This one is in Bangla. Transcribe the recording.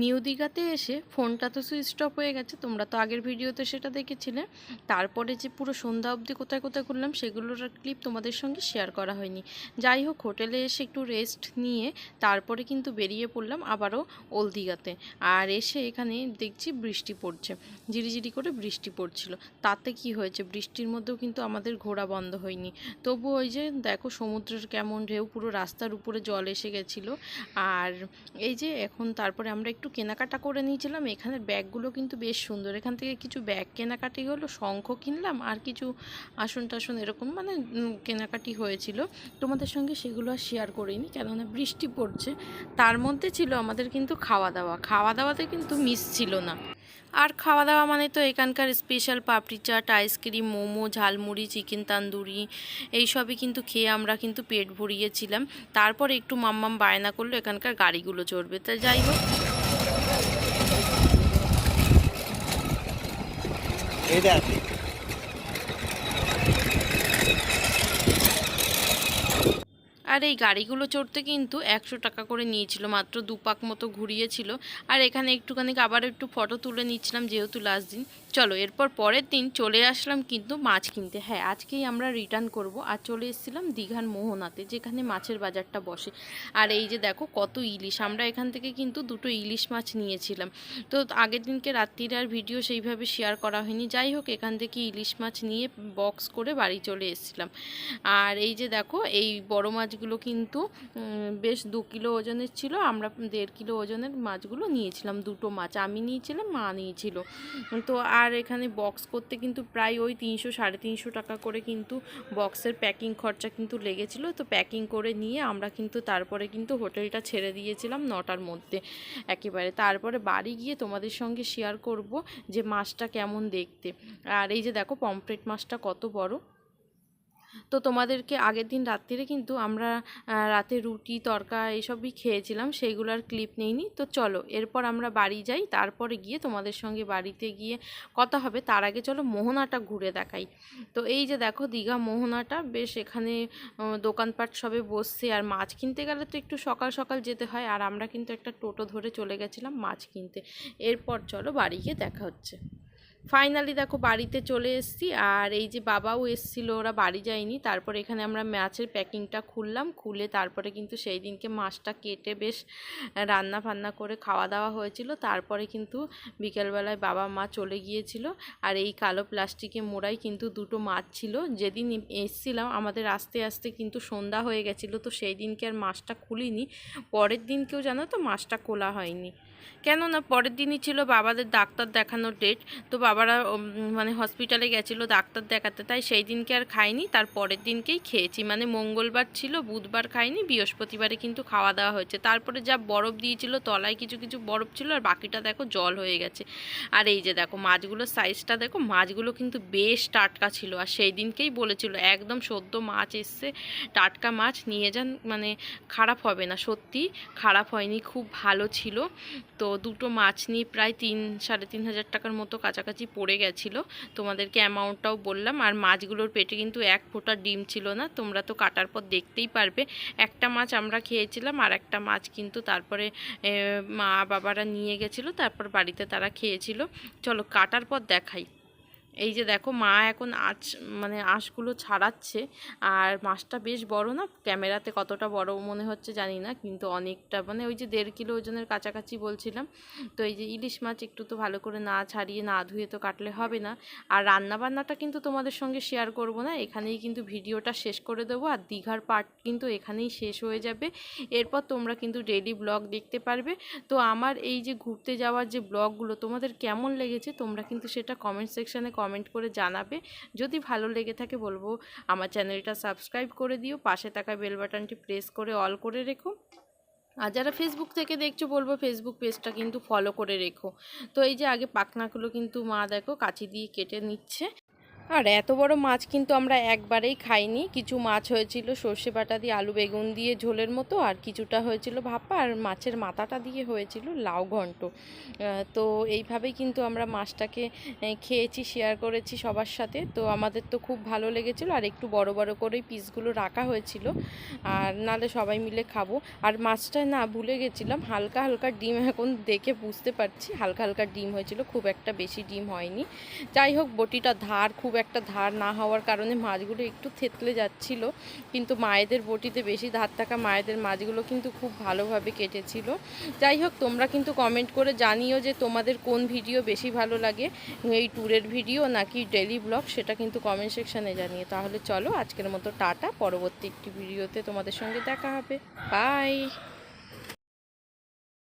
নিউ দীঘাতে এসে ফোনটা তো সুইচ অফ হয়ে গেছে, তোমরা তো আগের ভিডিওতে সেটা দেখেছিলে। তারপরে যে পুরো সন্ধ্যা অবধি কোথায় কোথায় করলাম সেগুলোর ক্লিপ তোমাদের সঙ্গে শেয়ার করা হয়নি। যাই হোক, হোটেলে এসে একটু রেস্ট নিয়ে তারপরে কিন্তু বেরিয়ে পড়লাম আবারও ওল দীঘাতে। আর এসে এখানে দেখছি বৃষ্টি পড়ছে, ঝিরিঝিরি করে বৃষ্টি পড়ছিল। তাতে কি হয়েছে? বৃষ্টির মধ্যেও কিন্তু আমাদের ঘোরা বন্ধ হয়নি। তবু ওই যে দেখো সমুদ্রের কেমন ঢেউ, পুরো রাস্তার উপরে জল এসে গেছিল। আর এই যে এখন তারপরে আমরা একটু কেনাকাটা করে নিয়েছিলাম। এখানের ব্যাগগুলো কিন্তু বেশ সুন্দর। এখান থেকে কিছু ব্যাগ কেনাকাটি হলো, শঙ্খ কিনলাম আর কিছু আসন টাসন এরকম মানে কেনাকাটি হয়েছিল। তোমাদের সঙ্গে সেগুলো আর শেয়ার করিনি, কেননা বৃষ্টি পড়ছে। তার মধ্যে ছিল আমাদের কিন্তু খাওয়া দাওয়া খাওয়া দাওয়াতে কিন্তু মিস ছিল না। আর খাওয়া দাওয়া মানে তো এখানকার special papdi chaat ice cream momo, jhalmuri chicken tandoori, এইসবই কিন্তু খেয়ে আমরা কিন্তু পেট ভরিয়েছিলাম। তারপর একটু মাম্মাম বায়না করল, এখানকার গাড়িগুলো চড়বে। তা যাই হোক। এই দেখ আর এই গাড়িগুলো চড়তে কিন্তু একশো টাকা করে নিয়েছিল, মাত্র দুপাক মতো ঘুরিয়েছিল। আর এখানে একটুখানি আবার একটু ফটো তুলে নিচ্ছিলাম, যেহেতু লাস্ট দিন। চলো, এরপর পরের দিন চলে আসলাম কিন্তু মাছ কিনতে। হ্যাঁ আজকেই আমরা রিটার্ন করব। আর চলে এসেছিলাম দীঘার মোহনাতে, যেখানে মাছের বাজারটা বসে। আর এই যে দেখো কত ইলিশ, আমরা এখান থেকে কিন্তু দুটো ইলিশ মাছ নিয়েছিলাম। তো আগের দিনকে রাত্রির আর ভিডিও সেইভাবে শেয়ার করা হয়নি। যাই হোক, এখান থেকে ইলিশ মাছ নিয়ে বক্স করে বাড়ি চলে এসেছিলাম। আর এই যে দেখো, এই বড় মাছগুলো কিন্তু বেশ দু কিলো ওজনের ছিল। আমরা দেড় কিলো ওজনের মাছগুলো নিয়েছিলাম, দুটো মাছ। আমি নিয়েছিলাম, মা নিয়েছিল। তো আর এখানে বক্স করতে কিন্তু প্রায় ওই তিনশো, সাড়ে তিনশো টাকা করে কিন্তু বক্সের প্যাকিং খরচা কিন্তু লেগেছিল। তো প্যাকিং করে নিয়ে আমরা কিন্তু তারপরে কিন্তু হোটেলটা ছেড়ে দিয়েছিলাম নটার মধ্যে একেবারে। তারপরে বাড়ি গিয়ে তোমাদের সঙ্গে শেয়ার করব যে মাছটা কেমন দেখতে। আর এই যে দেখো পমফ্রেট মাছটা কত বড়। তো তোমাদেরকে আগের দিন রাত্রিরে কিন্তু আমরা রাতে রুটি, তরকা এসবই খেয়েছিলাম সেইগুলোর ক্লিপ নেইনি। তো চলো, এরপর আমরা বাড়ি যাই, তারপরে গিয়ে তোমাদের সঙ্গে বাড়িতে গিয়ে কথা হবে। তার আগে চলো মোহনাটা ঘুরে দেখাই। তো এই যে দেখো দীঘা মোহনাটা, বেশ এখানে দোকানপাট সবে বসছে। আর মাছ কিনতে গেলে তো একটু সকাল সকাল যেতে হয়। আর আমরা কিন্তু একটা টোটো ধরে চলে গেছিলাম মাছ কিনতে। এরপর চলো বাড়ি গিয়ে দেখা হচ্ছে। ফাইনালি দেখো বাড়িতে চলে এসেছি, আর এই যে বাবাও এসেছিল, ওরা বাড়ি যায়নি। তারপর এখানে আমরা মাছের প্যাকিংটা খুললাম, খুলে তারপরে কিন্তু সেই দিনকে মাছটা কেটে বেশ রান্না ফান্না করে খাওয়া দাওয়া হয়েছিল। তারপরে কিন্তু বিকেলবেলায় বাবা মা চলে গিয়েছিল, আর এই কালো প্লাস্টিকে মোড়াই কিন্তু দুটো মাছ ছিল। যেদিন এসছিলাম, আমাদের আস্তে আস্তে কিন্তু সন্ধ্যা হয়ে গেছিল, তো সেই দিনকে আর মাছটা খুলিনি। পরের দিনকেও জানো তো মাছটা খোলা হয়নি। কেননা পরের দিনই ছিল বাবাদের ডাক্তার দেখানোর ডেট তো বাবারা মানে হসপিটালে গেছিল ডাক্তার দেখাতে, তাই সেই দিনকে আর খাইনি, তার পরের দিনকেই খেয়েছি। মানে মঙ্গলবার ছিল, বুধবার খাইনি, বৃহস্পতিবারে কিন্তু খাওয়া দাওয়া হয়েছে। তারপরে যা বরফ দিয়েছিল, তলায় কিছু কিছু বরফ ছিল, আর বাকিটা দেখো জল হয়ে গেছে। আর এই যে দেখো, মাছগুলোর সাইজটা দেখো, মাছগুলো কিন্তু বেশ টাটকা ছিল। আর সেই দিনকেই বলেছিল, একদম সদ্য মাছ এসছে, টাটকা মাছ, নিয়ে যান মানে খারাপ হবে না। সত্যি খারাপ হয়নি, খুব ভালো ছিল। তো দুটো মাছ নিয়ে প্রায় তিন, সাড়ে তিন হাজার টাকার মতো কাছাকাছি পড়ে গেছিল, তোমাদেরকে অ্যামাউন্টটাও বললাম। আর মাছগুলোর পেটে কিন্তু এক ফোঁটা ডিম ছিল না, তোমরা তো কাটার পর দেখতেই পারবে। একটা মাছ আমরা খেয়েছিলাম, আর একটা মাছ কিন্তু তারপরে মা বাবারা নিয়ে গেছিল, তারপর বাড়িতে তারা খেয়েছিল। চলো কাটার পর দেখাই। এই যে দেখো মা এখন আঁচ মানে আঁশগুলো ছাড়াচ্ছে। আর মাছটা বেশ বড় না? ক্যামেরাতে কতটা বড় মনে হচ্ছে জানি না, কিন্তু অনেকটা মানে ওই যে দেড় কিলো ওজনের কাছাকাছি বলছিলাম। তো এই যে ইলিশ মাছ একটু তো ভালো করে না ছাড়িয়ে, না ধুয়ে তো কাটলে হবে না। আর রান্না বান্নাটা কিন্তু তোমাদের সঙ্গে শেয়ার করব না, এখানেই কিন্তু ভিডিওটা শেষ করে দেবো। আর দীঘার পার্ট কিন্তু এখানেই শেষ হয়ে যাবে। এরপর তোমরা কিন্তু ডেলি ব্লগ দেখতে পারবে। তো আমার এই যে ঘুরতে যাওয়ার যে ব্লগগুলো তোমাদের কেমন লেগেছে? তোমরা কিন্তু সেটা কমেন্ট সেকশানে কমেন্ট করে জানাবে। যদি ভালো লেগে থাকে বলব, আমার চ্যানেলটা সাবস্ক্রাইব করে দিও, পাশে থাকা বেল বাটনটি প্রেস করে অল করে রেখো। আর যারা ফেসবুক থেকে দেখছ বলব ফেসবুক পেজটা কিন্তু ফলো করে রেখো। তো এই যে আগে পাখনাগুলো কিন্তু মা দেখো কাঁচি দিয়ে কেটে নিচ্ছে। আর এত বড় মাছ কিন্তু আমরা একবারেই খাইনি। কিছু মাছ হয়েছিল সর্ষে বাটা দিয়ে আলু বেগুন দিয়ে ঝোলের মতো, আর কিছুটা হয়েছিল ভাপা, আর মাছের মাথাটা দিয়ে হয়েছিল লাউ ঘন্ট। তো এইভাবেই কিন্তু আমরা মাছটাকে খেয়েছি শেয়ার করেছি সবার সাথে। তো আমাদের তো খুব ভালো লেগেছিল, আর একটু বড় বড় করেই পিসগুলো রাখা হয়েছিল। আর নালে সবাই মিলে খাব। আর মাছটা না ভুলে গেছিলাম, হালকা হালকা ডিম এখন দেখে বুঝতে পারছি, হালকা হালকা ডিম হয়েছিল, খুব একটা বেশি ডিম হয়নি। যাই হোক, বটিটা ধার খুব একটা ধার না হওয়ার কারণে মাছগুলো একটু থেতলে যাচ্ছিল। কিন্তু মায়েদের বটিতে বেশি ধার থাকা মায়েদের মাছগুলো কিন্তু খুব ভালোভাবে কেটেছিল। যাই হোক, তোমরা কিন্তু কমেন্ট করে জানিও যে তোমাদের কোন ভিডিও বেশি ভালো লাগে। এই ট্যুরের ভিডিও নাকি ডেলি ব্লগ সেটা কিন্তু কমেন্ট সেকশানে জানিয়ে তাহলে চলো আজকের মতো টাটা, পরবর্তী একটি ভিডিওতে তোমাদের সঙ্গে দেখা হবে। বাই